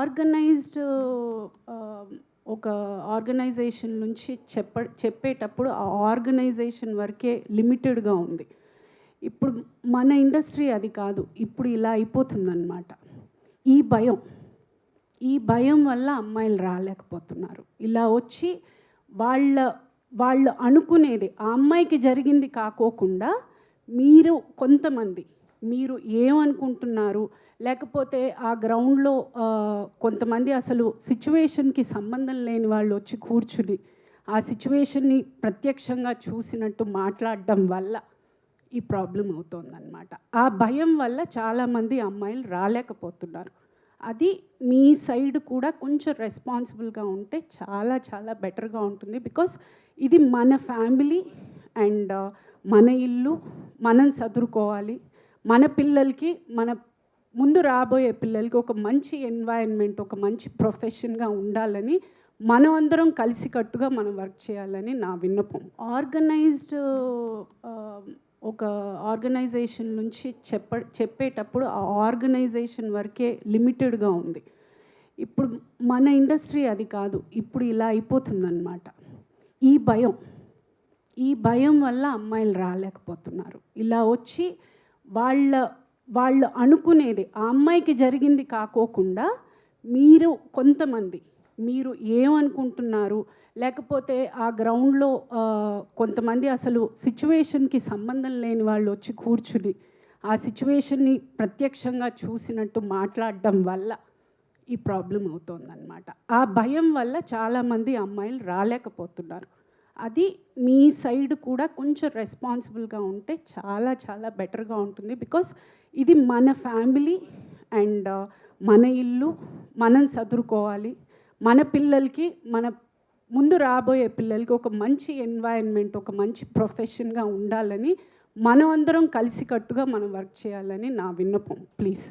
Organised ఒక organisation నుంచి చెప్ప చెప్పేటప్పుడు ఆ ఆర్గనైజేషన్ వరకే లిమిటెడ్గా ఉంది. ఇప్పుడు మన ఇండస్ట్రీ అది కాదు ఇప్పుడు ఇలా అయిపోతుందన్నమాట. ఈ భయం ఈ భయం వల్ల అమ్మాయిలు రాలేకపోతున్నారు. ఇలా వచ్చి వాళ్ళ వాళ్ళు అనుకునేది ఆ అమ్మాయికి జరిగింది కాకోకుండా మీరు కొంతమంది మీరు ఏమనుకుంటున్నారు? లేకపోతే ఆ గ్రౌండ్లో కొంతమంది అసలు సిచ్యువేషన్కి సంబంధం లేని వాళ్ళు వచ్చి కూర్చుని ఆ సిచ్యువేషన్ని ప్రత్యక్షంగా చూసినట్టు మాట్లాడడం వల్ల ఈ ప్రాబ్లం అవుతుందన్నమాట. ఆ భయం వల్ల చాలామంది అమ్మాయిలు రాలేకపోతున్నారు. అది మీ సైడ్ కూడా కొంచెం రెస్పాన్సిబుల్గా ఉంటే చాలా చాలా బెటర్గా ఉంటుంది. బికాస్ ఇది మన ఫ్యామిలీ అండ్ మన ఇల్లు మనం చదువుకోవాలి మన పిల్లలకి మన ముందు రాబోయే పిల్లలకి ఒక మంచి ఎన్వైరన్మెంట్ ఒక మంచి ప్రొఫెషన్గా ఉండాలని మనం అందరం కలిసికట్టుగా మనం వర్క్ చేయాలని నా విన్నపం. ఆర్గనైజ్డ్ ఒక ఆర్గనైజేషన్ నుంచి చెప్ప చెప్పేటప్పుడు ఆ ఆర్గనైజేషన్ వరకే లిమిటెడ్గా ఉంది. ఇప్పుడు మన ఇండస్ట్రీ అది కాదు. ఇప్పుడు ఇలా అయిపోతుందన్నమాట. ఈ భయం. ఈ భయం వల్ల అమ్మాయిలు రాలేకపోతున్నారు. ఇలా వచ్చి వాళ్ళ వాళ్ళు అనుకునేది ఆ అమ్మాయికి జరిగింది కాకోకుండా మీరు కొంతమంది మీరు ఏమనుకుంటున్నారు? లేకపోతే ఆ గ్రౌండ్లో కొంతమంది అసలు సిచ్యువేషన్కి సంబంధం లేని వాళ్ళు వచ్చి కూర్చుని ఆ సిచ్యువేషన్ని ప్రత్యక్షంగా చూసినట్టు మాట్లాడడం వల్ల ఈ ప్రాబ్లం అవుతుందన్నమాట. ఆ భయం వల్ల చాలామంది అమ్మాయిలు రాలేకపోతున్నారు. అది మీ సైడ్ కూడా కొంచెం రెస్పాన్సిబుల్గా ఉంటే చాలా చాలా బెటర్గా ఉంటుంది. బికాస్ ఇది మన ఫ్యామిలీ అండ్ మన ఇల్లు మనం చదువుకోవాలి మన పిల్లలకి మన ముందు రాబోయే పిల్లలకి ఒక మంచి ఎన్వైరన్మెంట్ ఒక మంచి ప్రొఫెషన్గా ఉండాలని మనం అందరం కలిసికట్టుగా మనం వర్క్ చేయాలని నా విన్నపం. ప్లీజ్